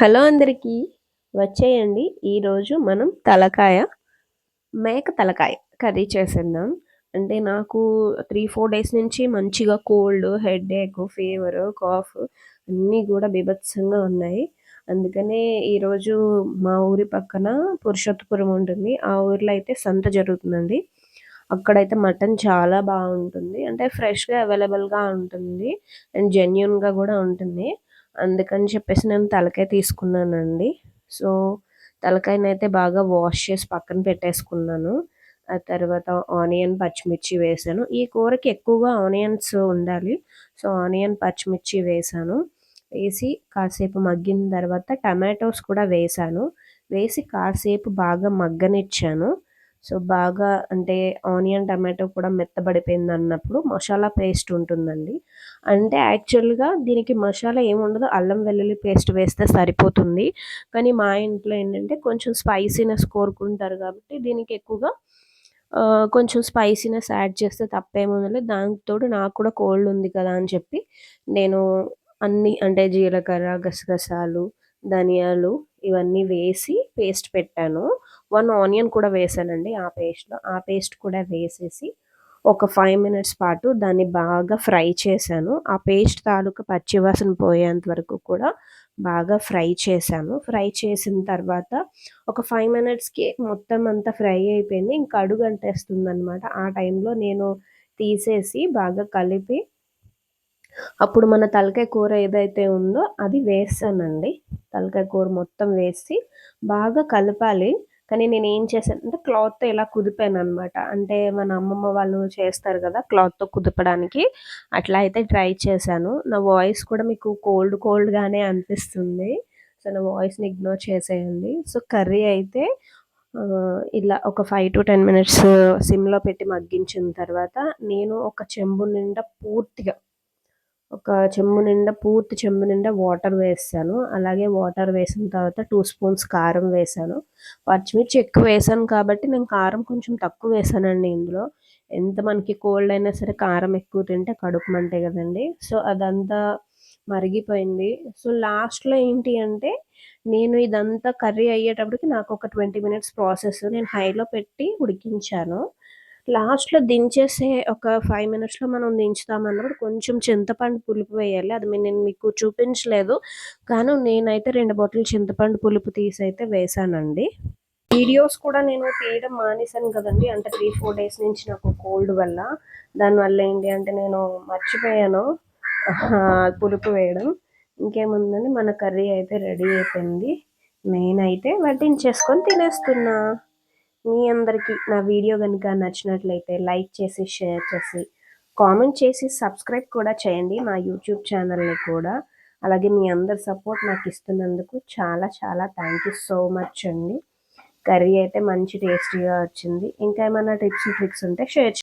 Hello అందరికీ వచ్చేయండి. ఈరోజు మనం తలకాయ మేక తలకాయ కర్రీ చేసేద్దాం. అంటే నాకు త్రీ ఫోర్ డేస్ నుంచి మంచిగా cold headache fever cough అన్నీ కూడా బీభత్సంగా ఉన్నాయి. అందుకనే ఈరోజు మా ఊరి పక్కన పురుషోత్తపురం ఉంటుంది. ఆ ఊరిలో అయితే సంత జరుగుతుందండి. అక్కడైతే మటన్ చాలా బాగుంటుంది. అంటే ఫ్రెష్గా అవైలబుల్గా ఉంటుంది. అండ్ జెన్యున్గా కూడా ఉంటుంది. అందుకని చెప్పేసి నేను తలకాయ తీసుకున్నానండి. సో తలకాయనైతే బాగా వాష్ చేసి పక్కన పెట్టేసుకున్నాను. ఆ తర్వాత ఆనియన్ పచ్చిమిర్చి వేసాను. ఈ కూరకి ఎక్కువగా ఆనియన్స్ ఉండాలి. సో ఆనియన్ పచ్చిమిర్చి వేసాను. వేసి కాసేపు మగ్గిన తర్వాత టమాటోస్ కూడా వేసాను. వేసి కాసేపు బాగా మగ్గనిచ్చాను. సో బాగా అంటే ఆనియన్ టమాటో కూడా మెత్తబడిపోయింది అన్నప్పుడు మసాలా పేస్ట్ ఉంటుందండి. అంటే యాక్చువల్గా దీనికి మసాలా ఏముండదు అల్లం వెల్లుల్లి పేస్ట్ వేస్తే సరిపోతుంది. కానీ మా ఇంట్లో ఏంటంటే కొంచెం స్పైసీనెస్ కోరుకుంటారు కాబట్టి దీనికి ఎక్కువగా కొంచెం స్పైసీనెస్ యాడ్ చేస్తే తప్పేముందండి దాంతో నాకు కూడా కోల్డ్ ఉంది కదా అని చెప్పి నేను అన్ని అంటే జీలకర్ర గసగసాలు ధనియాలు ఇవన్నీ వేసి పేస్ట్ పెట్టాను. వన్ ఆనియన్ కూడా వేసానండి ఆ పేస్ట్లో. ఆ పేస్ట్ కూడా వేసేసి ఒక ఫైవ్ మినిట్స్ పాటు దాన్ని బాగా ఫ్రై చేశాను. ఆ పేస్ట్ తాలూకా పచ్చివాసన పోయేంత వరకు కూడా బాగా ఫ్రై చేశాను. ఫ్రై చేసిన తర్వాత ఒక ఫైవ్ మినిట్స్కి మొత్తం అంతా ఫ్రై అయిపోయింది. ఇంకా అడుగు అంటేస్తుంది అనమాట ఆ టైంలో నేను తీసేసి బాగా కలిపి అప్పుడు మన తలకాయ కూర ఏదైతే ఉందో అది వేసానండి తలకాయ కూర మొత్తం వేసి బాగా కలపాలి. కానీ నేను ఏం చేశాను అంటే క్లాత్తో ఇలా కుదిపాను అనమాట అంటే మన అమ్మమ్మ వాళ్ళు చేస్తారు కదా క్లాత్తో కుదపడానికి. అట్లా అయితే ట్రై చేశాను. నా వాయిస్ కూడా మీకు కోల్డ్ కోల్డ్గానే అనిపిస్తుంది. సో నా వాయిస్ని ఇగ్నోర్ చేసేయండి. సో కర్రీ అయితే ఇలా ఒక ఫైవ్ టు టెన్ మినిట్స్ సిమ్లో పెట్టి మగ్గించిన తర్వాత నేను ఒక చెంబు నిండా పూర్తిగా ఒక చెంబు నిండా పూర్తి చెంబు నిండా వాటర్ వేసాను. అలాగే వాటర్ వేసిన తర్వాత టూ స్పూన్స్ కారం వేసాను. పచ్చిమిర్చి ఎక్కువ వేసాను కాబట్టి నేను కారం కొంచెం తక్కువ వేసానండి ఇందులో. ఎంత మనకి కోల్డ్ అయినా సరే కారం ఎక్కువ తింటే కడుపు మంటే కదండి. సో అదంతా మరిగిపోయింది. సో లాస్ట్లో ఏంటి అంటే నేను ఇదంతా కర్రీ అయ్యేటప్పటికి నాకు ఒక ట్వంటీ మినిట్స్ ప్రాసెస్ నేను హైలో పెట్టి ఉడికించాను. లాస్ట్లో దించేసే ఒక ఫైవ్ మినిట్స్లో మనం దించుతామన్నప్పుడు కొంచెం చింతపండు పులుపు వేయాలి. అది నేను మీకు చూపించలేదు. కానీ నేనైతే రెండు బాటిల్ చింతపండు పులుపు తీసి అయితే వేసానండి. వీడియోస్ కూడా నేను తీయడం మానేశాను కదండి. అంటే త్రీ ఫోర్ డేస్ నుంచి నాకు కోల్డ్ వల్ల. దానివల్ల ఏంటి అంటే నేను మర్చిపోయాను. పులుపు వేయడం. ఇంకేముందండి? మన కర్రీ అయితే రెడీ అయిపోయింది. నేనైతే వడ్డించేసుకొని తినేస్తున్నా. మీ అందరికీ నా వీడియో కనుక నచ్చినట్లయితే లైక్ చేసి షేర్ చేసి కామెంట్ చేసి సబ్స్క్రైబ్ కూడా చేయండి మా యూట్యూబ్ ఛానల్ని కూడా. అలాగే మీ అందరి సపోర్ట్ నాకు ఇస్తున్నందుకు చాలా చాలా థ్యాంక్ యూ సో మచ్ అండి. కర్రీ అయితే మంచి టేస్టీగా వచ్చింది. ఇంకా ఏమైనా టిప్స్ ట్రిక్స్ ఉంటే షేర్